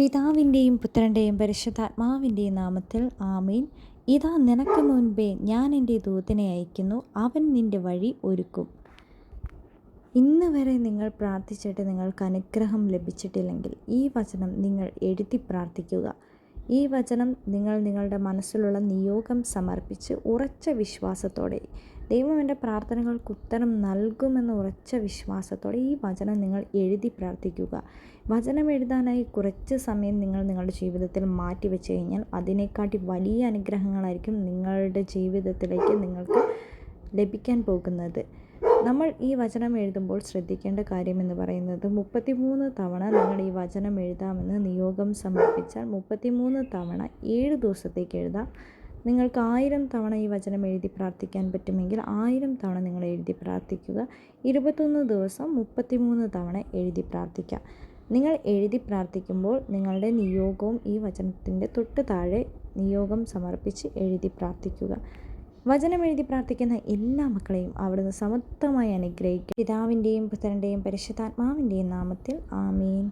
പിതാവിന്റെയും പുത്രന്റെയും പരിശുദ്ധാത്മാവിന്റെയും നാമത്തിൽ ആമീൻ. ഇതാ നിനക്ക് മുൻപേ ഞാൻ എന്റെ ദൂതനെ അയക്കുന്നു അവൻ നിന്റെ വഴി ഒരുക്കും. ഇന്ന് വരെ നിങ്ങൾ പ്രാർത്ഥിച്ചിട്ട് നിങ്ങൾക്ക് അനുഗ്രഹം ലഭിച്ചിട്ടില്ലെങ്കിൽ ഈ വചനം നിങ്ങൾ എഴുതി പ്രാർത്ഥിക്കുക. ഈ വചനം നിങ്ങൾ നിങ്ങളുടെ മനസ്സിലുള്ള നിയോഗം സമർപ്പിച്ച് ഉറച്ച വിശ്വാസത്തോടെ ദൈവം എന്റെ പ്രാർത്ഥനകൾക്ക് ഉത്തരം നൽകുമെന്ന ഉറച്ച വിശ്വാസത്തോടെ ഈ വചനം നിങ്ങൾ എഴുതി പ്രാർത്ഥിക്കുക. വചനം എഴുതാനായി കുറച്ച് സമയം നിങ്ങൾ നിങ്ങളുടെ ജീവിതത്തിൽ മാറ്റി വെച്ച് കഴിഞ്ഞാൽ അതിനെക്കാട്ടി വലിയ അനുഗ്രഹങ്ങളായിരിക്കും നിങ്ങളുടെ ജീവിതത്തിലേക്ക് നിങ്ങൾക്ക് ലഭിക്കാൻ പോകുന്നത്. നമ്മൾ ഈ വചനം എഴുതുമ്പോൾ ശ്രദ്ധിക്കേണ്ട കാര്യമെന്ന് പറയുന്നത് മുപ്പത്തിമൂന്ന് തവണ നിങ്ങൾ ഈ വചനം എഴുതാമെന്ന് നിയോഗം സമർപ്പിച്ചാൽ മുപ്പത്തിമൂന്ന് തവണ ഏഴ് ദിവസത്തേക്ക് എഴുതാം. നിങ്ങൾക്ക് ആയിരം തവണ ഈ വചനം എഴുതി പ്രാർത്ഥിക്കാൻ പറ്റുമെങ്കിൽ ആയിരം തവണ നിങ്ങൾ എഴുതി പ്രാർത്ഥിക്കുക. ഇരുപത്തൊന്ന് ദിവസം മുപ്പത്തിമൂന്ന് തവണ എഴുതി പ്രാർത്ഥിക്കുക. നിങ്ങൾ എഴുതി പ്രാർത്ഥിക്കുമ്പോൾ നിങ്ങളുടെ നിയോഗവും ഈ വചനത്തിന്റെ തൊട്ട് താഴെ നിയോഗം സമർപ്പിച്ച് എഴുതി പ്രാർത്ഥിക്കുക. വചനം എഴുതി പ്രാർത്ഥിക്കുന്ന എല്ലാ മക്കളെയും അവിടുന്ന് സമത്വമായി അനുഗ്രഹിക്കും പിതാവിന്റെയും പുത്രന്റെയും പരിശുദ്ധാത്മാവിന്റെയും നാമത്തിൽ ആമീൻ.